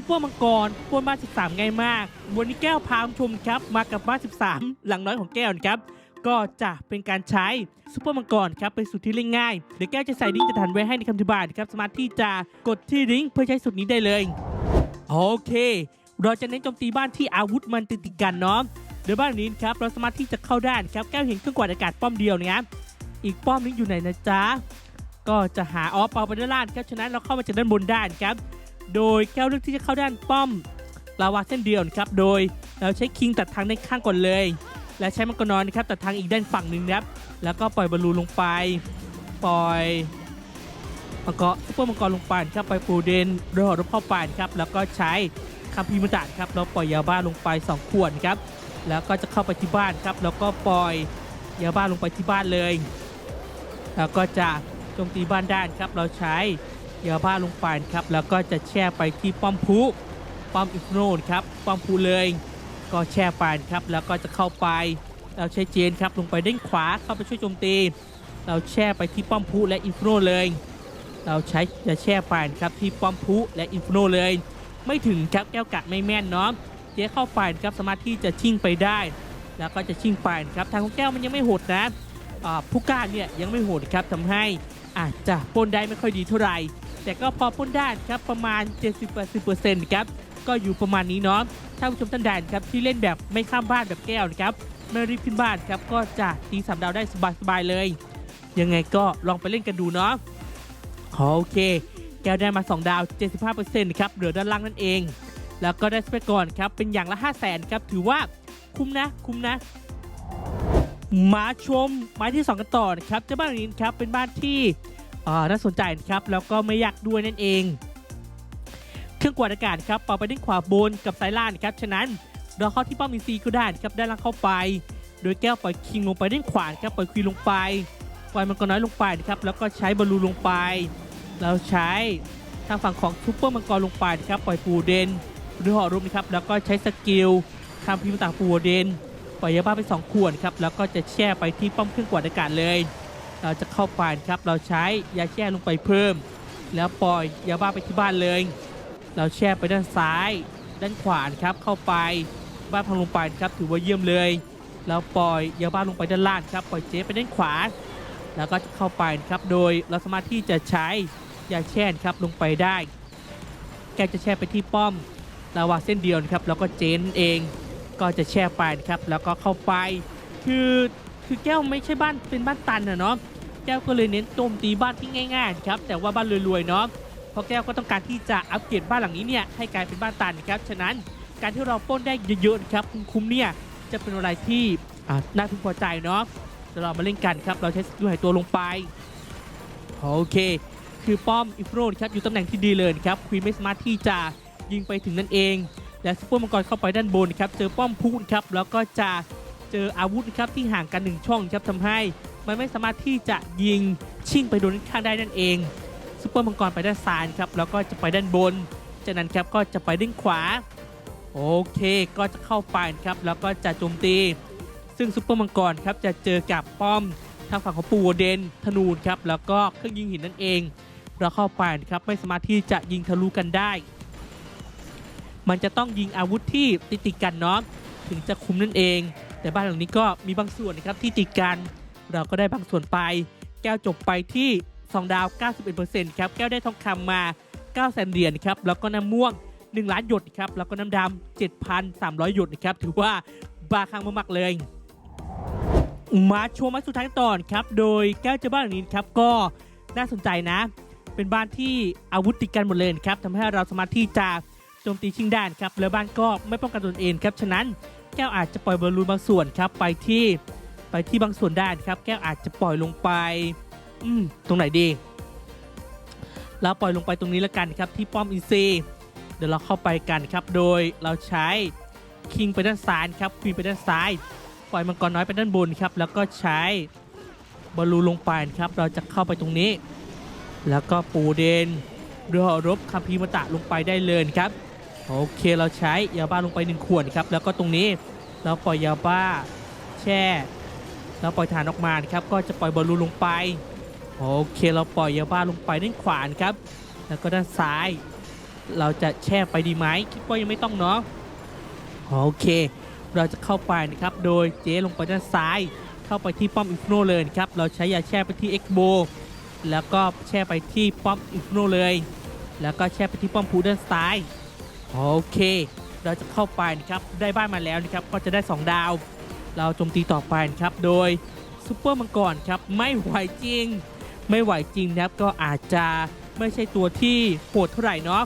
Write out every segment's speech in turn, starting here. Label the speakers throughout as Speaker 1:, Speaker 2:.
Speaker 1: ซุปเปอร์มังกรบนบ้าน 13 ง่ายมาก วันนี้แก้วพาคุณผู้ชมครับ มากับบ้าน 13 หลังน้อยของแก้วนะครับ ก็จะเป็นการใช้ซุปเปอร์มังกรครับเป็นสูตรที่เล่นง่ายเดี๋ยวแก้วจะใส่ลิงก์จะทันไว้ให้ในคำอธิบายนะครับสามารถที่จะกดที่ลิงก์เพื่อใช้สูตรนี้ได้เลย โอเค เราจะเน้นโจมตีบ้านที่อาวุธมันติดติดกันเนาะโดยบ้านนี้ครับเราสามารถที่จะเข้าด้านครับแก้วเห็นเครื่องกวาดอากาศป้อมเดียวนะครับอีกป้อมนึงอยู่ไหนนะจ๊ะก็จะหาออฟเปาไปด้านล่างครับฉะนั้นเราเข้ามาจากด้านบนด้านครับ โดยแก้วเลือกที่จะเข้าด้านป้อมลาวาเส้นเดียวนะครับ โดยเราใช้คิงตัดทางด้านข้างก่อนเลย และใช้มังกรนอนนะครับตัดทางอีกด้านฝั่งหนึ่งนะครับ แล้วก็ปล่อยบอลลูนลงไป ปล่อยมังกรซุปเปอร์มังกรลงไปครับปล่อยปูเดนรอรบเข้าไปนครับ แล้วก็ใช้คัมพีมัตะครับแล้วปล่อยยาบ้าลงไป 2 ขวดครับ แล้วก็จะเข้าไปที่บ้านครับ แล้วก็ปล่อยยาบ้าลงไปที่บ้านเลย แล้วก็จะโจมตีบ้านด้านครับ เราใช้ ยาบ้าลงไปครับ แล้วก็จะแช่ไปที่ป้อมพุป้อมอิฟโนนครับ ป้อมพุเลย ก็แช่ไปครับ แล้วก็จะเข้าไป เราใช้เจนครับลงไปด้านขวาเข้าไปช่วยโจมตี เราแช่ไปที่ป้อมพุและอินฟโนเลย เราใช้จะแช่ไปครับที่ป้อมพุและอินฟโนเลย ไม่ถึงครับแก้วกัดไม่แม่นเนาะเจ๊เข้าไปครับสามารถที่จะชิ่งไปได้ แล้วก็จะชิ่งไปครับทางของแก้วมันยังไม่โหดนะผู้กล้าเนี่ยยังไม่โหดครับทำให้อาจจะป้นได้ไม่ค่อยดีเท่าไหร่ แต่ก็พอปล้นได้ครับประมาณ 70-80%ครับก็อยู่ประมาณนี้เนาะถ้าผู้ชมท่านใดครับที่เล่นแบบไม่ข้ามบ้านแบบแก้วนะครับไม่รีบขึ้นบ้านครับก็จะตีสามดาวได้สบายๆเลย ยังไงก็ลองไปเล่นกันดูเนาะโอเค แก้วได้มา 2 ดาว 75%ครับเหลือด้านล่างนั่นเอง แล้วก็ได้สเปกก่อนครับเป็นอย่างละ 5 0 0แสนครับถือว่าคุ้มนะคุ้มนะมาชมไม้ที่ 2 กันต่อนะครับเจ้าบ้านนี้ครับเป็นบ้านที่ น่าสนใจนะครับแล้วก็ไม่ยากด้วยนั่นเอง เครื่องกวาดอากาศครับเป่าไปด้านขวาบนกับซ้ายล่านครับฉะนั้นเราเข้าที่ป้อมอินซีก็ได้ครับด้านล่างเข้าไป โดยแก้วปล่อยคิงลงไปด้านขวานครับปล่อยควีลงไปปล่อยมังกรน้อยลงไปนะครับแล้วก็ใช้บอลลูนลงไป เราใช้ทางฝั่งของซูเปอร์มังกรลงไปนะครับปล่อยปูเดนหรือหอรุมนะครับแล้วก็ใช้สกิลคำพิมพ์ต่างปูเดนปล่อยยาบ้าไปสองขวดครับแล้วก็จะแช่ไปที่ป้อมเครื่องกวาดอากาศเลย เราจะเข้าไปนครับ เราใช้ยาแช่ลงไปเพิ่ม แล้วปล่อยยาบ้าไปที่บ้านเลย เราแช่ไปด้านซ้าย ด้านขวานครับ เข้าไป บ้านพังลงไปนครับ ถือว่าเยี่ยมเลยแล้วปล่อยยาบ้าลงไปด้านล่างครับ ปล่อยเจ๊ไปด้านขวา แล้วก็จะเข้าไปครับ โดยเราสามารถที่จะใช้ยาแช่ครับลงไปได้ แกจะแช่ไปที่ป้อมลาวาเส้นเดียวนครับ แล้วก็เจนเอง ก็จะแช่ไปครับ แล้วก็เข้าไป คือ คือแก้วไม่ใช่บ้านเป็นบ้านตันนะเนาะแก้วก็เลยเน้นโจมตีบ้านที่ง่ายๆครับแต่ว่าบ้านรวยๆเนาะเพราะแก้วก็ต้องการที่จะอัปเกรดบ้านหลังนี้เนี่ยให้กลายเป็นบ้านตันครับฉะนั้นการที่เราป้นได้เยอะๆครับคุ้มๆเนี่ยจะเป็นอะไรที่น่าพึงพอใจเนาะเดี๋ยวเรามาเล่นกันครับเราใช้สกิลหายตัวลงไปโอเค คือป้อมอิฟโรนครับอยู่ตำแหน่งที่ดีเลยครับควีนไม่สามารถที่จะยิงไปถึงนั่นเอง และซุปเปอร์มังกรเข้าไปด้านบนครับเจอป้อมพูนครับแล้วก็จะ เจออาวุธครับที่ห่างกันหนึ่งช่องครับทำให้ มันไม่สามารถที่จะยิงชิ่งไปโดนข้างได้นั่นเองซุปเปอร์มังกรไปด้านซ้ายครับแล้วก็จะไปด้านบน จากนั้นครับก็จะไปด้านขวา โอเคก็จะเข้าไปครับแล้วก็จะโจมตี ซึ่งซุปเปอร์มังกรครับจะเจอกับป้อมทางฝั่งของปูโวเดนธนูนครับแล้วก็เครื่องยิงหินนั่นเองเราเข้าไปครับไม่สามารถที่จะยิงทะลุกันได้ มันจะต้องยิงอาวุธที่ติดติดกันเนาะถึงจะคุมนั่นเอง แต่บ้านหลังนี้ก็มีบางส่วนนะครับที่ติดกัน เราก็ได้บางส่วนไป แก้วจบไปที่ 2 ดาว 91%ครับ แก้วได้ทองคำมา9แสนเหรียญครับ แล้วก็น้ำม่วง 1 ล้านหยดครับ แล้วก็น้ำดำ7,300 หยดนะครับ ถือว่าบาคังมากๆเลย มาชมมาสุดท้ายตอนครับ โดยแก้วเจ้าบ้านหลังนี้ครับก็น่าสนใจนะ เป็นบ้านที่อาวุธติดกันหมดเลยครับทำให้เราสามารถที่จะโจมตีชิงด้านครับ แล้วบ้านก็ไม่ป้องกันตนเองครับ ฉะนั้น แก้วอาจจะปล่อยบอลลูนบางส่วนครับ ไปที่ไปที่บางส่วนได้ครับ แก้วอาจจะปล่อยลงไป อืมตรงไหนดีเราปล่อยลงไปตรงนี้แล้วกันครับที่ป้อมอินซีเดี๋ยวเราเข้าไปกันครับ โดยเราใช้คิงไปด้านซ้ายครับควีนไปด้านซ้าย ปล่อยมังกรน้อยไปด้านบนครับ แล้วก็ใช้บอลลูนลงไปครับ เราจะเข้าไปตรงนี้ แล้วก็ปูเดนเรือรบคัมพีมาตะลงไปได้เลยครับ โอเคเราใช้ยาบ้าลงไปหนึ่งขวดครับแล้วก็ตรงนี้เราปล่อยยาบ้าแช่แล้วปล่อยฐานออกมาครับก็จะปล่อยบอลลูนลงไปโอเคเราปล่อยยาบ้าลงไปด้านขวานครับ แล้วก็ด้านซ้าย เราจะแช่ไปดีไหมคิดว่ายังไม่ต้องเนาะโอเค เราจะเข้าไปนะครับโดยเจลงไปด้านซ้าย เข้าไปที่ป้อมอิฟโนเลยครับเราใช้ยาแช่ไปที่เอ็กโบแล้วก็แช่ไปที่ป้อมอิฟโนเลย แล้วก็แช่ไปที่ป้อมพูด้านซ้าย โอเค เราจะเข้าไปนะครับได้บ้านมาแล้วนะครับก็จะได้ 2 ดาว เราโจมตีต่อไปนะครับโดยซูเปอร์มังกรครับไม่ไหวจริง ไม่ไหวจริงนะครับก็อาจจะไม่ใช่ตัวที่โหดเท่าไหร่เนาะ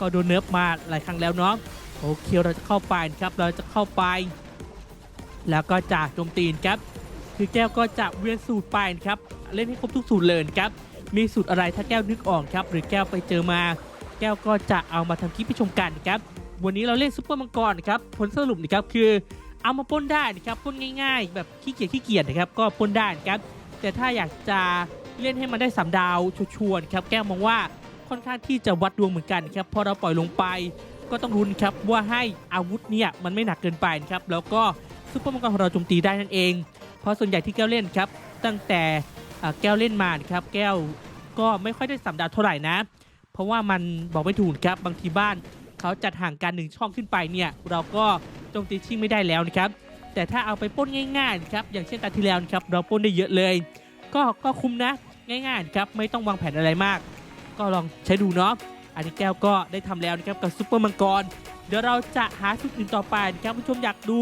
Speaker 1: ก็โดนเนิร์ฟมาหลายครั้งแล้วเนาะโอเคเราจะเข้าไปนะครับเราจะเข้าไป แล้วก็จะโจมตีนะครับคือแก้วก็จะเวียนสูตรไปนะครับเล่นให้ครบทุกสูตรเลยนะครับมีสูตรอะไรถ้าแก้วนึกออกครับหรือแก้วไปเจอมา แก้วก็จะเอามาทำคลิปให้ชมกันนะครับ วันนี้เราเล่นซุปเปอร์มังกรนะครับ ผลสรุปนะครับคือเอามาป้นได้นะครับป้นง่ายๆ แบบขี้เกียจขี้เกียจนะครับก็ป้นได้นะครับแต่ถ้าอยากจะเล่นให้มันได้สามดาวชัวร์ๆนะครับแก้วมองว่าค่อนข้างที่จะวัดดวงเหมือนกันนะครับพอเราปล่อยลงไป ก็ต้องรุนครับว่าให้อาวุธเนี่ยมันไม่หนักเกินไปนะครับแล้วก็ซุปเปอร์มังกรของเราโจมตีได้นั่นเอง เพราะส่วนใหญ่ที่แก้วเล่นครับตั้งแต่แก้วเล่นมานครับแก้วก็ไม่ค่อยได้สามดาวเท่าไหร่นะ เพราะว่ามันบอกไม่ถูกครับบางทีบ้านเขาจัดห่างกันหนึ่งช่องขึ้นไปเนี่ยเราก็โจมตีชิงไม่ได้แล้วนะครับแต่ถ้าเอาไปป้นง่ายๆครับอย่างเช่นตาที่แล้วนะครับเราป้นได้เยอะเลย ก็ก็คุ้มนะง่ายๆครับไม่ต้องวางแผนอะไรมาก ก็ลองใช้ดูเนาะอันนี้แก้วก็ได้ทำแล้วนะครับกับซุปเปอร์มังกรเดี๋ยวเราจะหาสูตรอื่นต่อไปนะครับผู้ชมอยากดู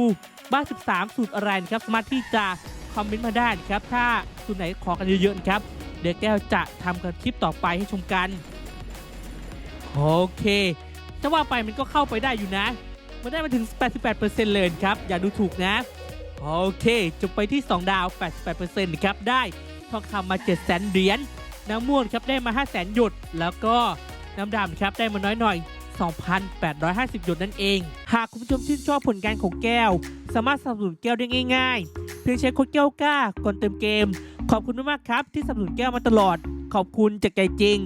Speaker 1: บ้าน 13 สูตรอะไรนะครับสามารถที่จะคอมเมนต์มาได้นะครับถ้าสูตรไหนขอกันเยอะๆนะครับเดี๋ยวแก้วจะทำกันคลิปต่อไปให้ชมกัน โอเคจะว่าไปมันก็เข้าไปได้อยู่นะ มันได้มาถึง 88%เลยครับ อย่าดูถูกนะ โอเคจบไปที่ 2 ดาว 88%นะครับ ได้ทองคำมา 7 0 0 0 0เหรียญน้ำม่วงครับได้มา 5 0 0 0 0หยด แล้วก็น้ำดำครับได้มาน้อยหน่อย 2,850 หยดนั่นเอง หากคุณผู้ชมชื่นชอบผลงานของแก้ว สามารถสนับสนุนแก้วได้ง่ายๆ เพียงใช้โค้ดแก้วกล้าก่อนเติมเกม ขอบคุณมากครับที่สนับสนุนแก้วมาตลอด ขอบคุณจากใจจริง